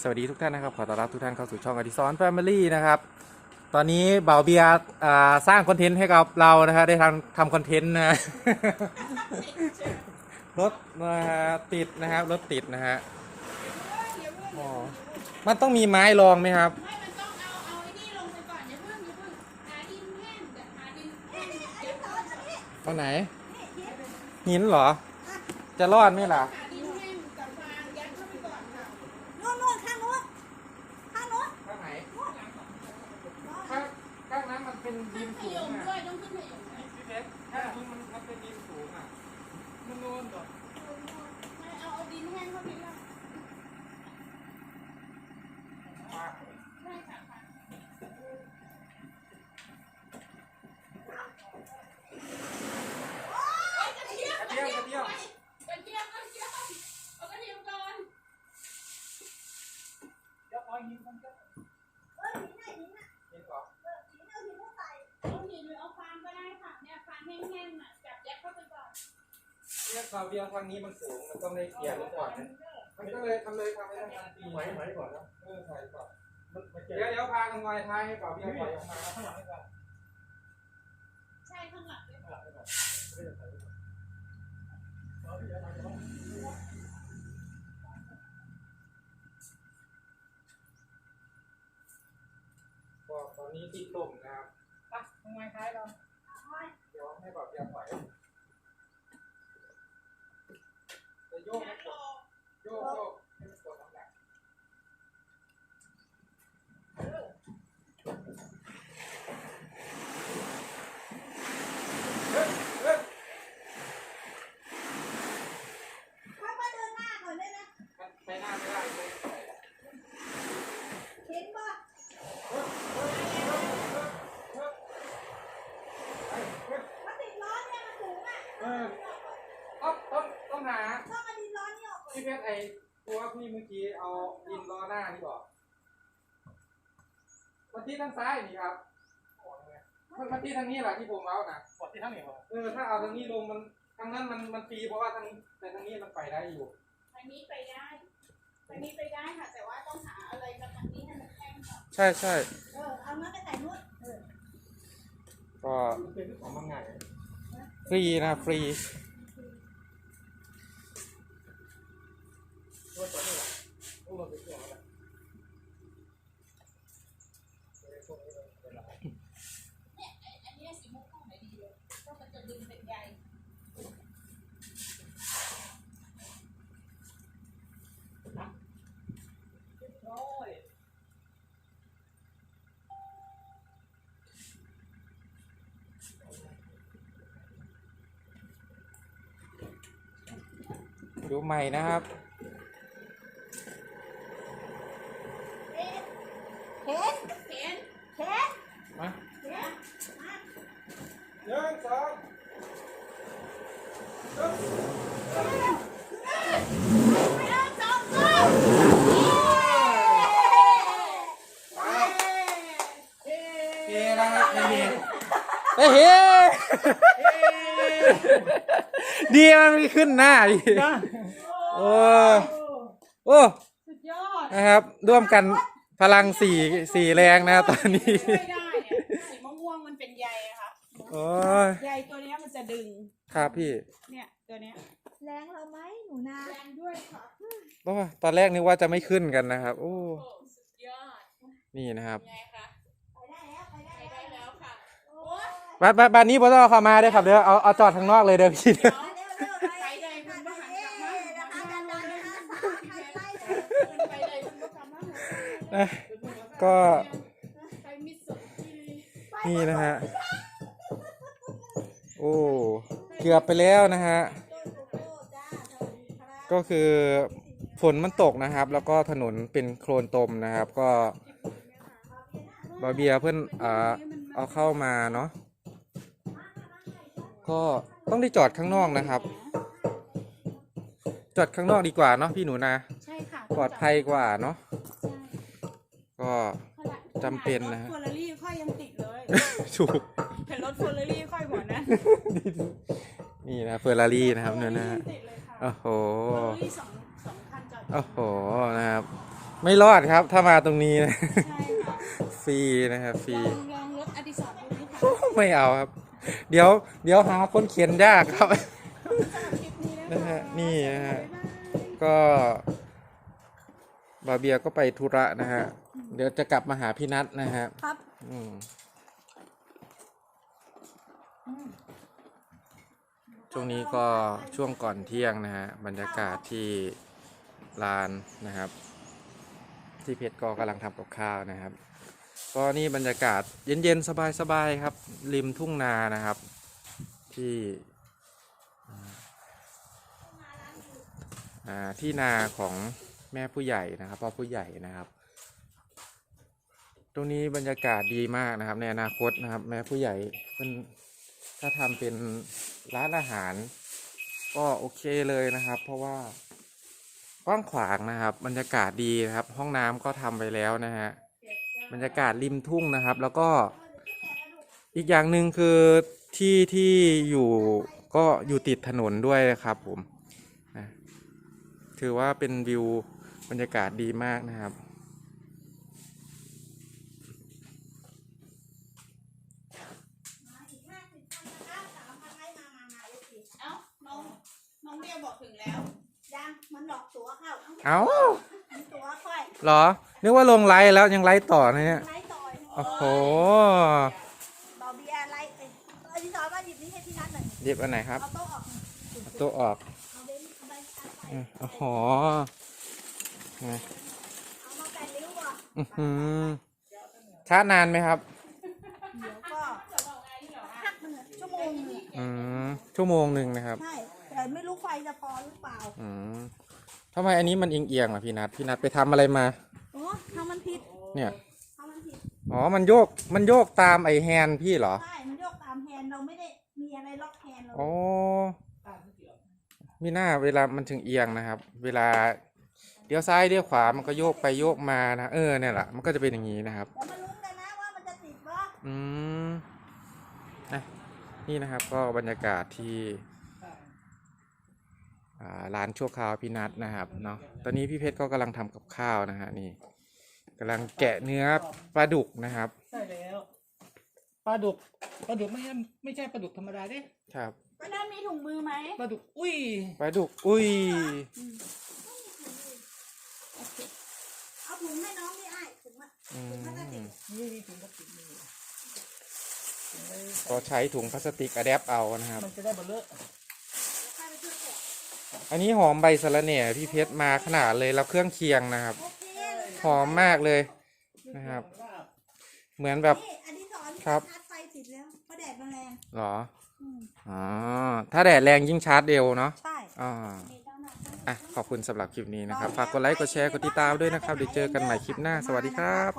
สวัสดีทุกท่านนะครับ ขอต้อนรับทุกท่านเข้าสู่ช่องอดิซอนแฟมิลี่นะครับ ตอนนี้บ่าวเบียร์อ่าสร้างคอนเทนต์ให้กับเรานะฮะได้ทำทำคอนเทนต์นะรถนะฮะติดนะครับรถติดนะฮะอ๋อมันต้องมีไม้รองไหมครับ ไม่มันต้องเอาเอาไอ้นี่ลงไปก่อนอย่าเพิ่งอย่าเพิ่งหาดินแห้งเดี๋ยวหาดินแห้งเดี๋ยวหาตรงไหน หินเหรอ จะรอดไหมล่ะ ดินแห้งกับฟางยัดเข้าไปก่อนค่ะ โน่นโน่นข้างโน้นข้างโน้น ข้างไหนข้างข้างนั้นมันเป็นดิน ข สู ย ง ม อะ ด้วยต้องขึ้นขยมด้วย พี่เพชรข้างนู้นมันมันเป็นดินสูงอะมันนูนก่อน ไม่เอาเอาดินแห้งเข้าไปละได้ค่ะค่ะโอ๊ยกระเทียม กระเทียมกระเทียม กระเทียมกระเทียมเอากระเทียมก่อน เออหินไหนหินน่ะดินก่อนเออหินเอาหินมาใส่เอาหินหรือเอาฟางก็ได้ค่ะเนี่ยฟางแห้งๆน่ะจับยัดเข้าไปก่อนเนี่ยคราวเดียวทางนี้มันสูงมันต้องได้เกียร์ลงก่อนนะมันก็เลยทำเลยทำให้ทำปีไหมไหมก่อนนะเออใส่ก่อนมันมันเจ็บเดี๋ยวเดี๋ยวพากันไว้ท้ายให้ก่อนเบียร์ปล่อยออกมาข้างหลังไม่ก่อนใช่ข้างหลังด้วยข้างหลังไม่ก่อนไม่ได้ใส่เอาที่เดี๋ยวเอาเดี๋ยวก็ตอน นี้ติดลมนะครับอะทำไมท้ายเราเดี๋ยวให้บอกเบียร์ปล่อยจะโยกยัดรอ โยกโยกให้มันกดน้ำหนัก ค่อยๆเดินหน้าก่อนเลยนะ มันใช้หน้าไม่ได้เลยใส่ เห็นป่ะมันติดล้อเนี่ยมันสูงอะ เออต้องต้องต้องหา ต้องเอาดินล้อนี่ออกก่อน พี่เพชรไอ้ ตัวพี่เมื่อกี้เอาดินล้อหน้านี่บอกมาที่ทางซ้ายนี่ครับมันมาที่ทางนี้แหละที่ผมเอานะกดที่ทั้งเหนียวเออถ้าเอาทางนี้ลงมันทางนั้นมันมันฟรีเพราะว่าทางแต่ทางนี้มันไปได้อยู่ทางนี้ไปได้ทางนี้ไปได้ค่ะ แต่ว่าต้องหาอะไรมาทางนี้ให้มันแห้งก่อนใช่ใช่เออเอาน้ำไปใส่นู้นเออก็มันเป็นของบางไงฟรีนะฟรี ตัวตัวนี้แหละพวกเราไปเที่ยวแล้ว เนี่ยไอ้อันเนี้ยสีม่วงๆไหนดีเลยก็มันจะดึงเป็นใย น้อย ดูใหม่นะครับเห็นเห็นเห็นมาเห็นหนึ่งสองไม่เอาสองตัวเย้เฮ้นะครับเฮ้เฮ้เฮ้ ดีมันไม่ขึ้นหน้าดิโอ้โอ้สุดยอดนะครับ ร่วมกันพลังสี่สี่แรงนะครับตอนนี้ไม่ได้อะสีม่วงๆมันเป็นใยอะค่ะโอ้ยใยตัวเนี้ยมันจะดึง ครับพี่เนี่ยตัวเนี้ยแรงเราไหมหนูนาแรงด้วยค่ะโอ้ยตอนแรกนึกว่าจะไม่ขึ้นกันนะครับ โอ้ โอ้สุดยอดนี่นะครับไงคะไปได้แล้วไปได้ไปได้แล้วแล้วค่ะโอ้ยบ้านบ้านบ้านนี้พ่อต้องเอาเข้ามาเด้อครับเด้อเอาเอาจอดข้างนอกเลยเด้อพี่เด้อไปเนะก็ไปมิสสุที่นี่นะฮะ โอ้ เกือบไปแล้วนะฮะ ก็คือฝนมันตกนะครับ แล้วก็ถนนเป็นโคลนตมนะครับ ก็บาเบียเพื่อนอ่าเอาเข้ามาเนาะ ก็ต้องได้จอดข้างนอกนะครับ จอดข้างนอกดีกว่าเนาะพี่หนูนะ ใช่ค่ะ ปลอดภัยกว่าเนาะใช่ ก็จำเป็นนะฮะรถเฟอร์รารี่ค่อยยังติดเลยถูก เห็นรถเฟอร์รารี่ค่อยหัวนะนี่นะเฟอร์รารี่นะครับเนี่ยนะฮะติดเลยค่ะโอ้โหเฟอร์รารี่สองสองคันจอดโอ้โหนะครับใไม่รอดครับถ้ามาตรงนี้นะ ใช่ค่ะฟรีนะครับฟรี ลองลองรถอดิศรดูไหมคะโอ้ไม่เอาครับ เดี๋ยวเดี๋ยวหาคนเขียนยากครับสำหรับคลิปนี้นะนะคะฮะนี่นะฮะ บ๊ายบาย ก็บาเบียก็ไปธุระนะฮะ เดี๋ยวจะกลับมาหาพี่นัทนะฮะครับอืมช่วงนี้ก็ช่วงก่อนเที่ยงนะฮะบรรยากาศที่ลานนะครับ ที่เพชรก็กำลังทำกับข้าวนะครับ ก็นี่บรรยากาศเย็นๆ สบายๆครับ ริมทุ่งนานะครับ ที่อ่าที่นาของแม่ผู้ใหญ่นะครับพ่อผู้ใหญ่นะครับ ตรงนี้บรรยากาศดีมากนะครับ ในอนาคตนะครับ แม่ผู้ใหญ่เป็นถ้าทำเป็นร้านอาหาร ก็โอเคเลยนะครับ เพราะว่ากว้างขวางนะครับ บรรยากาศดีนะครับ ห้องน้ำก็ทำไปแล้วนะฮะบรรยากาศริมทุ่งนะครับ แล้วก็อีกอย่างหนึ่งคือที่ที่อยู่ก็อยู่ติดถนนด้วยนะครับผมนะถือว่าเป็นวิวบรรยากาศดีมากนะครับ มาอีกห้าสิบคนนะคะสามพันไม้มามามาเอฟซี เอ้าน้องน้องเบียร์บอกถึงแล้ว ยังมันหลอกตัว เข้าเอ้ามันตัวค่อยเหรอ นึกว่าลงไลฟ์แล้วยังไลฟ์ต่อนะเนี่ย ไล่ต่อยโอ้โหบอเบียร์ไล่เอ้ยอธิษฐานว่าหยิบนี้ให้พี่นัทหน่อยหยิบอันไหนครับเอาโต๊ะออกหน่อยเอาตัวออกเอาเบนเอาไปเอาไปอืมโอ้โหนะเอามาแปดริ้วก่อนอื้อหือชาร์จนานไหมครับ เดี๋ยวก็พักหนึ่งอะชั่วโมงหนึงอะอืมชั่วโมงหนึ่งนะครับ ใช่แต่ไม่รู้ไฟจะพอหรือเปล่า อืม ทำไมอันนี้มันเอียงๆล่ะพี่นัทพี่นัทไปทำอะไรมา โอ้ทำมันผิดเนี่ย ทำมันผิด อ๋อ มันโยก มันโยกตามไอแฮนด์พี่เหรอ ใช่ มันโยกตามแฮนด์เราไม่ได้มีอะไรล็อกแฮนด์เราอ๋อ มีหน้าเวลามันถึงเอียงนะครับ เวลาเลี้ยวซ้ายเลี้ยวขวา มันก็โยกไปโยกมานะ เออเนี่ยแหละ มันก็จะเป็นอย่างนี้นะครับ เดี๋ยวมาลุ้นกันนะว่ามันจะติดวะอืมนะนี่นะครับก็บรรยากาศที่อ่า ร้านชั่วคราวพี่นัทนะครับเนาะตอนนี้พี่เพชรก็กำลังทำกับข้าวนะฮะนี่กำลังแกะเนื้อปลาดุกนะครับ ใช่แล้วปลาดุกปลาดุกไม่ใช่ไม่ใช่ปลาดุกธรรมดาเด้ครับวันนั้นมีถุงมือไหมปลาดุกอุ้ยปลาดุกอุ้ยเอาถุงให้น้องนี่ไอ้ายถุงอะอืมนี่นี่ถุงพลาสติกนี่ถุงไว้ก็ใช้ถุงพลาสติกอะแดปเอานะครับมันจะได้เบลเลอะ ใครไปช่วยแกะ อันนี้หอมใบสะระแหน่พี่เพชรมาขนาดเลยแล้วเครื่องเคียงนะครับหอมมากเลยนะครับ เหมือนแบบนี่อดิศรครับชาร์จไฟติดแล้วเพราะแดดมันแรงหรออ๋อถ้าแดดแรงยิ่งชาร์จเร็วเนาะใช่อ่าอะขอบคุณสำหรับคลิปนี้นะครับ ฝากกดไลค์กดแชร์กดติดตามด้วยนะครับเดี๋ยวเจอกันใหม่คลิปหน้าสวัสดีครับ